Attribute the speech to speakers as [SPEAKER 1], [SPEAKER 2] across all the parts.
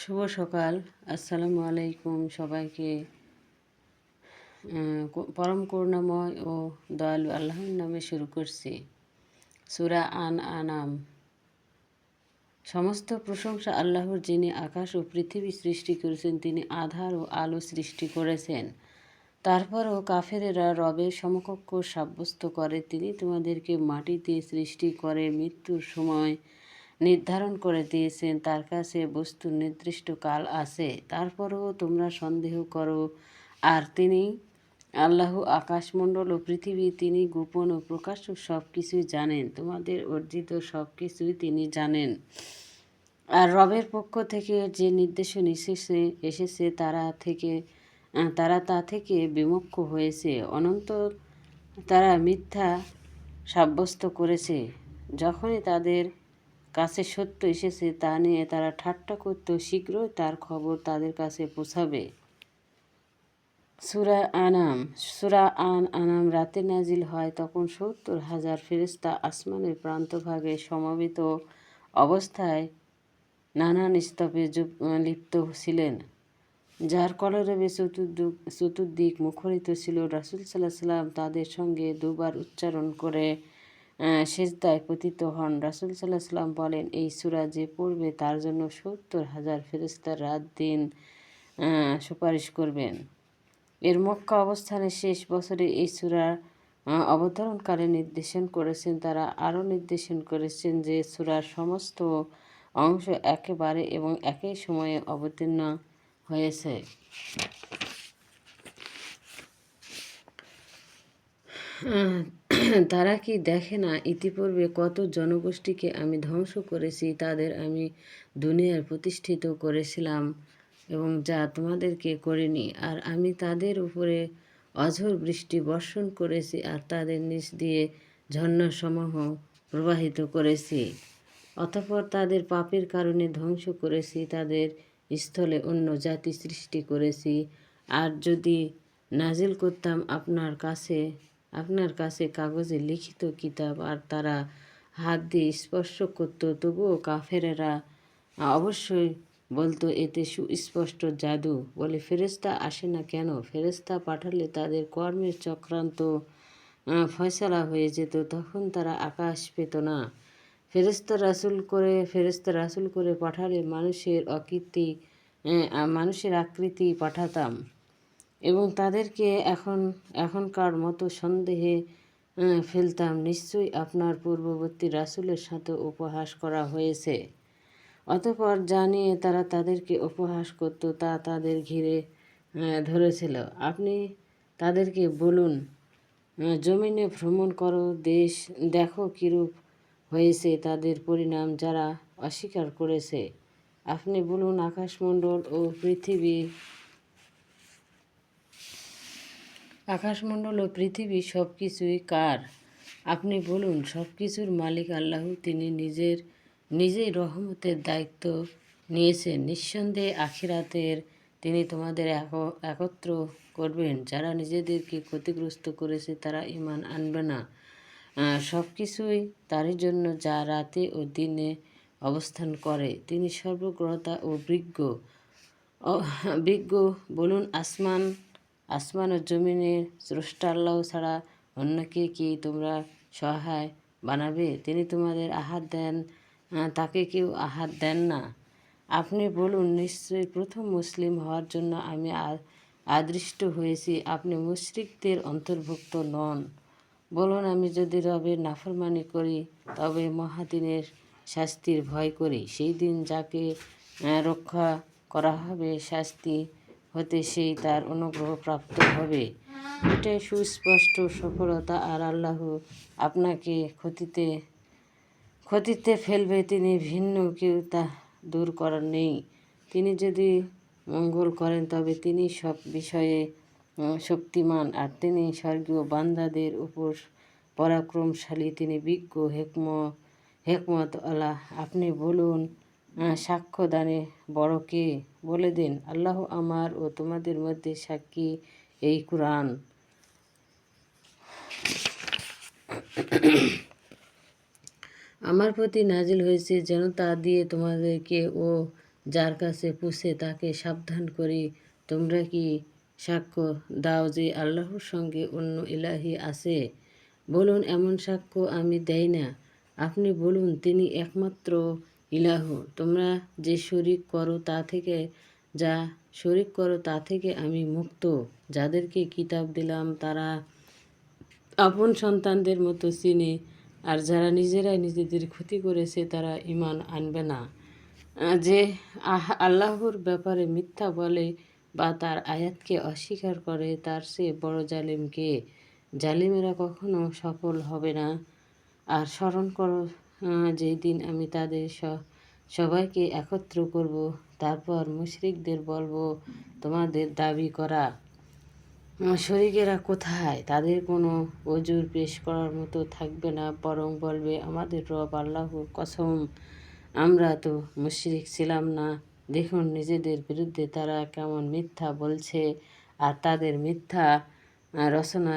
[SPEAKER 1] শুভ সকাল, আসসালামু আলাইকুম সবাইকে। পরম করুণাময় ও দয়ালু আল্লাহর নামে শুরু করছি সুরা আন আনাম সমস্ত প্রশংসা আল্লাহর যিনি আকাশ ও পৃথিবী সৃষ্টি করেছেন, তিনি আধার ও আলো সৃষ্টি করেছেন। তারপরও কাফেরেরা রবের সমকক্ষ সাব্যস্ত করে, তিনি তোমাদেরকে মাটি দিয়ে সৃষ্টি করে মৃত্যুর সময় নির্ধারণ করে দিয়েছেন, তার কাছে বস্তুর নির্দিষ্ট কাল আছে, তারপরেও তোমরা সন্দেহ করো। আর তিনি আল্লাহ, আকাশমণ্ডল ও পৃথিবী, তিনি গোপন ও প্রকাশ্য সব কিছুই জানেন, তোমাদের অর্জিত সব কিছুই তিনি জানেন। আর রবের পক্ষ থেকে যে নির্দেশন এসেছে এসেছে তারা থেকে, তারা তা থেকে বিমুখ হয়েছে, অনন্ত তারা মিথ্যা সাব্যস্ত করেছে, যখনই তাদের কাছে সত্য এসেছে তা নিয়ে তারা ঠাট্টা করত শীঘ্রই তার খবর তাদের কাছে পৌঁছাবে। সুরা আনাম, সুরা আন আনাম রাতে নাজিল হয় তখন সত্তর হাজার ফেরেস্তা আসমানের প্রান্তভাগে সমবেত অবস্থায় নানান স্তবে লিপ্ত ছিলেন, যার কলরবে চতুর্দিক চতুর্দিক মুখরিত ছিল। রাসুল সাল্লাহ সাল্লাম তাদের সঙ্গে দুবার উচ্চারণ করে সেজদায় পতিত হন। রাসুল সাল্লাহ সাল্লাম বলেন, এই সুরা যে পড়বে, তার জন্য সত্তর হাজার ফেরেস্তার রাত দিন সুপারিশ করবেন। এর মক্কা অবস্থানের শেষ বছরে এই সুরার অবতরণকালে নির্দেশন করেছেন। তারা আরও নির্দেশন করেছেন যে সুরার সমস্ত অংশ একেবারে এবং একই সময়ে অবতীর্ণ হয়েছে। তারা কি দেখে না ইতিপূর্বে কত জনগোষ্ঠীকে আমি ধ্বংস করেছি, তাদের আমি দুনিয়ার প্রতিষ্ঠিত করেছিলাম এবং যা তোমাদেরকে করিনি। আর আমি তাদের উপরে অঝোর বৃষ্টি বর্ষণ করেছি আর তাদের নিচ দিয়ে ঝর্ণাসমূহ প্রবাহিত করেছি। অতঃপর তাদের পাপের কারণে ধ্বংস করেছি, তাদের স্থলে অন্য জাতি সৃষ্টি করেছি। আর যদি নাজিল করতাম আপনার কাছে আপনার কাছে কাগজে লিখিত কিতাব আর তারা হাত দিয়ে স্পর্শ করত তবুও কাফেরেরা অবশ্যই বলতো এতে সুস্পষ্ট জাদু। বলে ফেরেস্তা আসে না কেন? ফেরেস্তা পাঠালে তাদের কর্মের চক্রান্ত ফয়সালা হয়ে যেত তখন তারা আকাশ পেত না। ফেরেস্তা রাসুল করে ফেরেস্তা রাসুল করে পাঠালে মানুষের অকীর্তি আহ, মানুষের আকৃতি পাঠাতাম। এবং তাদেরকে এখন, এখনকার মতো সন্দেহে ফেলতাম। নিশ্চয়ই আপনার পূর্ববর্তী রাসুলের সাথে উপহাস করা হয়েছে। অতপর জানিয়ে তারা তাদেরকে উপহাস করত, তা তাদের ঘিরে ধরেছিল। আপনি তাদেরকে বলুন জমিনে ভ্রমণ করো, দেশ দেখো কীরূপ হয়েছে, তাদের পরিণাম যারা অস্বীকার করেছে। আপনি বলুন, আকাশমণ্ডল ও পৃথিবী আকাশমণ্ডল ও পৃথিবী সব কিছুই কার? আপনি বলুন সব কিছুর মালিক আল্লাহ, তিনি নিজের, নিজেই রহমতের দায়িত্ব নিয়েছেন। নিঃসন্দেহে আখিরাতের তিনি তোমাদের এক- একত্র করবেন। যারা নিজেদেরকে ক্ষতিগ্রস্ত করেছে, তারা ইমান আনবে না। সব কিছুই তারই জন্য যা রাতে ও দিনে অবস্থান করে। তিনি সর্বগ্রহতা ও বিজ্ঞ। বিজ্ঞ বলুন, আসমান আসমান ও জমিনের স্রষ্টা আল্লাহ ছাড়া অন্যকে কি তোমরা সহায় বানাবে? তিনি তোমাদের আহার দেন তাকে কেউ আহার দেন না। আপনি বলুন, নিশ্চয়ই প্রথম মুসলিম হওয়ার জন্য আমি আদৃষ্ট হয়েছি। আপনি মুশরিকদের অন্তর্ভুক্ত নন। বলুন, আমি যদি রবের নাফরমানি করি, তবে মহাদিনের শাস্তির ভয় করি। সেই দিন যাকে রক্ষা করা হবে, শাস্তি হতে সেই তার অনুগ্রহ প্রাপ্ত হবে। এটাই সুস্পষ্ট সফলতা, আর আল্লাহ আপনাকে ক্ষতিতে ক্ষতিতে ফেলবে, তিনি ভিন্ন কেউ তা দূর করার নেই। তিনি যদি মঙ্গল করেন, তবে তিনি সব বিষয়ে শক্তিমান, আর তিনি স্বর্গীয় বান্দাদের উপর পরাক্রমশালী, তিনি বিজ্ঞ, হেকম, হেকমত আল্লাহ। আপনি বলুন আহ, সাক্ষ্য দানে বড় কে? বলে দিন আল্লাহ আমার ও তোমাদের মধ্যে সাক্ষী এই কোরআন। আমার প্রতি নাজিল হয়েছে যেন তা দিয়ে তোমাদেরকে ও যার কাছে পুষে তাকে সাবধান করি। তোমরা কি সাক্ষ্য দাও যে আল্লাহর সঙ্গে অন্য ইলাহি আছে? বলুন এমন সাক্ষ্য আমি দেই না। আপনি বলুন তিনি একমাত্র ইলাহ, তোমরা যে শরিক করো তা থেকে, যা শরিক করো তা থেকে আমি মুক্ত। যাদেরকে কিতাব দিলাম, তারা আপন সন্তানদের মতো চিনে, আর যারা নিজেরাই নিজেদের ক্ষতি করেছে, তারা ইমান আনবে না। যে আল্লাহর ব্যাপারে মিথ্যা বলে বা তার আয়াতকে অস্বীকার করে, তার সে বড় জালিমকে জালিমেরা কখনো সফল হবে না। আর স্মরণ করো যেই দিন আমি তাদের সবাইকে একত্র করব, তারপর মুশরিকদের বলব, তোমাদের দাবি করা শরিকেরা কোথায়? তাদের কোনো অজুর পেশ করার মতো থাকবে না, বরং বলবে, আমাদের রব আল্লাহর কসম, আমরা তো মুশরিক ছিলাম না। দেখুন, নিজেদের বিরুদ্ধে তারা কেমন মিথ্যা বলছে, আর তাদের মিথ্যা রচনা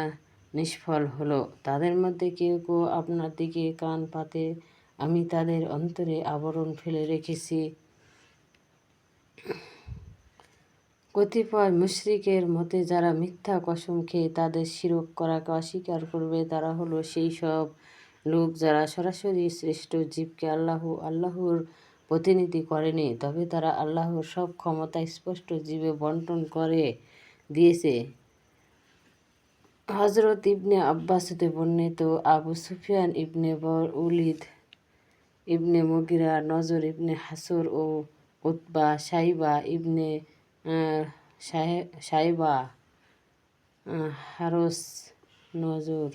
[SPEAKER 1] নিষ্ফল হলো। তাদের মধ্যে কেউ কেউ আপনার দিকে কান পাতে, আমি তাদের অন্তরে আবরণ ফেলে রেখেছি। কতিপয় মুশরিকের মতে যারা মিথ্যা কসম খেয়ে তাদের শিরক করাকে অস্বীকার করবে, তারা হলো সেই সব লোক যারা সরাসরি শ্রেষ্ঠ জীবকে আল্লাহ, আল্লাহর প্রতিনিধি করেনি, তবে তারা আল্লাহর সব ক্ষমতা স্পষ্ট জীবে বন্টন করে দিয়েছে। হজরত ইবনে আব্বাস হতে বর্ণিত আবু সুফিয়ান ইবনে বর উলিদ ইবনে মুগিরা, নজর ইবনে হাসর ও উতবা সাইবা ইবনে সাইবা হারস নজর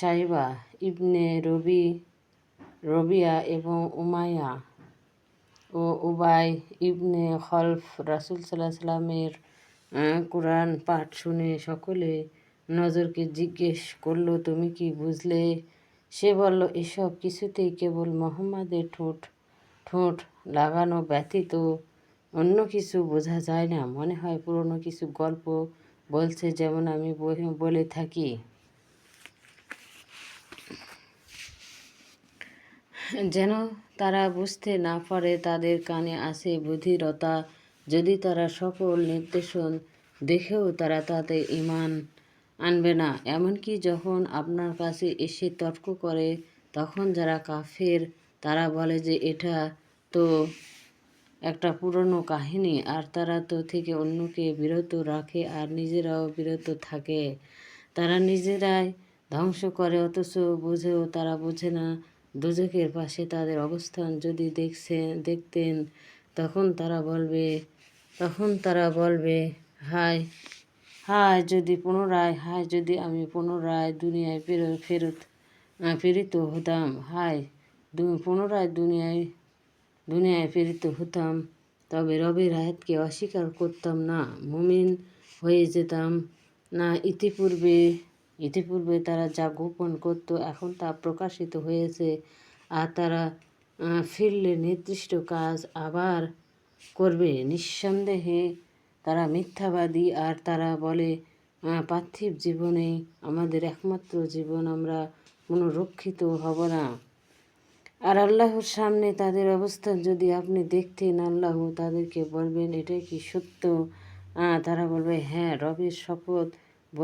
[SPEAKER 1] সাইবা ইবনে রবি, রবিয়া এবং উমায়া ও উবাই ইবনে খলফ রাসুল সাল্লাহ সাল্লামের কোরআন পাঠ শুনে সকলে নজরকে জিজ্ঞেস করল, তুমি কি বুঝলে? সে বলল, এসব কিছুতেই কেবল মোহাম্মদের ঠোঁট ঠোঁট লাগানো ব্যতীত অন্য কিছু বোঝা যায় না। মনে হয় পুরনো কিছু গল্প বলছে, যেমন আমি বলে থাকি। যেন তারা বুঝতে না পারে, তাদের কানে আসে বুদ্ধিরতা যদি তারা সকল নির্দেশন দেখেও তারা তাতে ইমান আনবে না, এমনকি যখন আপনার কাছে এসে তর্ক করে, তখন যারা কাফের, তারা বলে যে এটা তো একটা পুরনো কাহিনী, আর তারা তো থেকে অন্যকে বিরত রাখে আর নিজেরাও বিরত থাকে। তারা নিজেরাই ধ্বংস করে, অথচ বুঝেও তারা বোঝে না দুজকের পাশে তাদের অবস্থান। যদি দেখছে দেখতেন, তখন তারা বলবে তখন তারা বলবে, হায় হায় যদি পুনরায়, হায় যদি আমি পুনরায় দুনিয়ায় ফেরত ফেরত প্রেরিত হতাম, হায় পুনরায় দুনিয়ায় দুনিয়ায় প্রেরিত হতাম, তবে রবের আয়াতকে অস্বীকার করতাম না, মুমিন হয়ে যেতাম না। ইতিপূর্বে ইতিপূর্বে তারা যা গোপন করত এখন তা প্রকাশিত হয়েছে, আর তারা ফিরলে নির্দিষ্ট কাজ আবার করবে। নিঃসন্দেহে তারা মিথ্যাবাদী আর তারা বলে পার্থিব জীবনে আমাদের একমাত্র জীবন, আমরা কোনো রক্ষিত হব না। আর আল্লাহর সামনে তাদের অবস্থান যদি আপনি দেখতেন, আল্লাহ তাদেরকে বলবেন, এটাই কি সত্য? তারা বলবে হ্যাঁ রবের শপথ